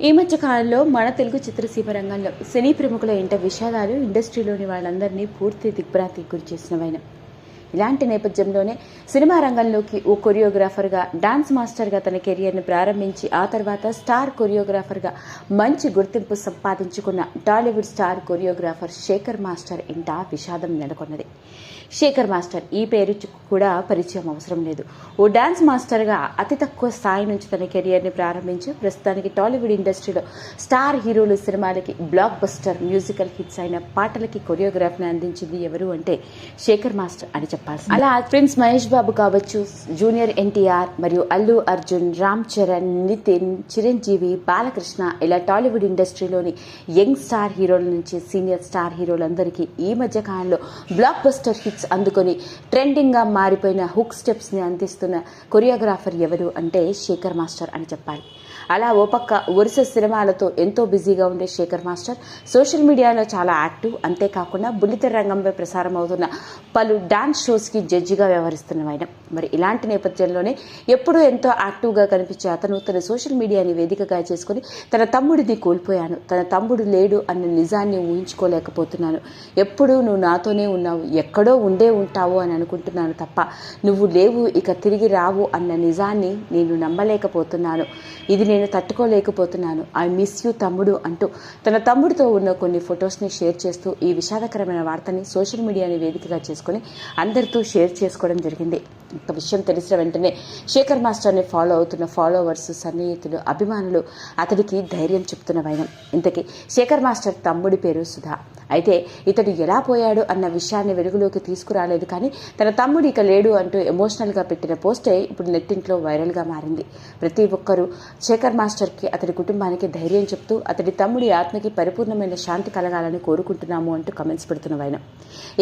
ఈ మధ్య కాలంలో మన తెలుగు చిత్రసీమ రంగంలో సినీ ప్రముఖుల ఇంట విషాదాలు ఇండస్ట్రీలోని వాళ్ళందరినీ పూర్తి దిగ్భ్రాంతికి గురి చేసినవైనా ఇలాంటి నేపథ్యంలోనే సినిమా రంగంలోకి ఓ కొరియోగ్రాఫర్గా డాన్స్ మాస్టర్గా తన కెరియర్ని ప్రారంభించి ఆ తర్వాత స్టార్ కొరియోగ్రాఫర్గా మంచి గుర్తింపు సంపాదించుకున్న Tollywood star choreographer Shekhar master ఇంట విషాదం నెలకొన్నది. శేఖర్ మాస్టర్ ఈ పేరు కూడా పరిచయం అవసరం లేదు. ఓ డాన్స్ మాస్టర్గా అతి తక్కువ స్థాయి నుంచి తన కెరియర్ని ప్రారంభించి ప్రస్తుతానికి టాలీవుడ్ ఇండస్ట్రీలో స్టార్ హీరోలు సినిమాలకి బ్లాక్ బస్టర్ మ్యూజికల్ హిట్స్ అయిన పాటలకి కొరియోగ్రాఫ్ని అందించింది ఎవరు అంటే శేఖర్ మాస్టర్ అని చెప్పారు చెప్పాల్సి అలా ప్రిన్స్ మహేష్ బాబు కావచ్చు జూనియర్ ఎన్టీఆర్ మరియు అల్లు అర్జున్ రామ్ చరణ్ నితిన్ చిరంజీవి బాలకృష్ణ ఇలా టాలీవుడ్ ఇండస్ట్రీలోని యంగ్ స్టార్ హీరోల నుంచి సీనియర్ స్టార్ హీరోలందరికీ ఈ మధ్య కాలంలో బ్లాక్ బస్టర్ హిట్స్ అందుకొని ట్రెండింగ్గా మారిపోయిన హుక్ స్టెప్స్ని అందిస్తున్న కొరియోగ్రాఫర్ ఎవరు అంటే శేఖర్ మాస్టర్ అని చెప్పాలి. అలా ఓ పక్క వరుస సినిమాలతో ఎంతో బిజీగా ఉండే శేఖర్ మాస్టర్ సోషల్ మీడియాలో చాలా యాక్టివ్. అంతేకాకుండా బుల్లితెర రంగంపై ప్రసారం అవుతున్న పలు డాన్స్ షోస్కి జడ్జిగా వ్యవహరిస్తున్న ఆయన మరి ఇలాంటి నేపథ్యంలోనే ఎప్పుడూ ఎంతో యాక్టివ్గా కనిపించే అతను తన సోషల్ మీడియాని వేదికగా చేసుకుని తన తమ్ముడిని కోల్పోయాను. తన తమ్ముడు లేడు అన్న నిజాన్ని ఊహించుకోలేకపోతున్నాను. ఎప్పుడూ నువ్వు నాతోనే ఉన్నావు. ఎక్కడో ఉండే ఉంటావు అని అనుకుంటున్నాను తప్ప నువ్వు లేవు ఇక తిరిగి రావు అన్న నిజాన్ని నేను నమ్మలేకపోతున్నాను. ఇది నేను తట్టుకోలేకపోతున్నాను. ఐ మిస్ యూ తమ్ముడు అంటూ తన తమ్ముడితో ఉన్న కొన్ని ఫొటోస్ని షేర్ చేస్తూ ఈ విషాదకరమైన వార్తని సోషల్ మీడియాని వేదికగా చేసుకుని అందరితో షేర్ చేసుకోవడం జరిగింది. ఒక విషయం తెలిసిన వెంటనే శేఖర్ మాస్టర్ని ఫాలో అవుతున్న ఫాలోవర్స్ సన్నిహితులు అభిమానులు అతడికి ధైర్యం చెప్తున్న వైనం. ఇంతకీ శేఖర్ మాస్టర్ తమ్ముడి పేరు సుధా. అయితే ఇతడు ఎలా పోయాడు అన్న విషయాన్ని వెలుగులోకి తీసుకురాలేదు కానీ తన తమ్ముడు ఇక లేడు అంటూ ఎమోషనల్గా పెట్టిన పోస్టే ఇప్పుడు నెట్టింట్లో వైరల్గా మారింది. ప్రతి ఒక్కరూ శేఖర్ మాస్టర్కి అతడి కుటుంబానికి ధైర్యం చెప్తూ అతడి తమ్ముడి ఆత్మకి పరిపూర్ణమైన శాంతి కలగాలని కోరుకుంటున్నాము అంటూ కమెంట్స్ పెడుతున్న వైనం.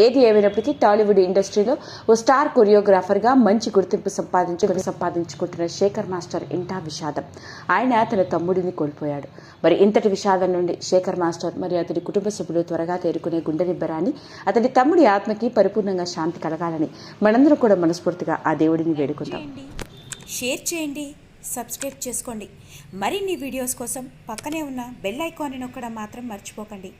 ఏది ఏమైనప్పటికీ టాలీవుడ్ ఇండస్ట్రీలో ఓ స్టార్ కొరియోగ్రాఫర్గా మంచి గుర్తింపు సంపాదించుకుని సంపాదించుకుంటున్న శేఖర్ మాస్టర్ ఇంటా విషాదం. ఆయన తన తమ్ముడిని కోల్పోయాడు. మరి ఇంతటి విషాదం నుండి శేఖర్ మాస్టర్ మరి అతడి కుటుంబ సభ్యులు త్వరగా తేరుకునే గుండె నిబ్బరాన్ని అతడి తమ్ముడి ఆత్మకి పరిపూర్ణంగా శాంతి కలగాలని మనందరం కూడా మనస్ఫూర్తిగా ఆ దేవుడిని వేడుకుందాం. షేర్ చేయండి సబ్స్క్రైబ్ చేసుకోండి. మరిన్ని వీడియోస్ కోసం పక్కనే ఉన్న బెల్ ఐకాన్ని నొక్కడం మాత్రం మర్చిపోకండి.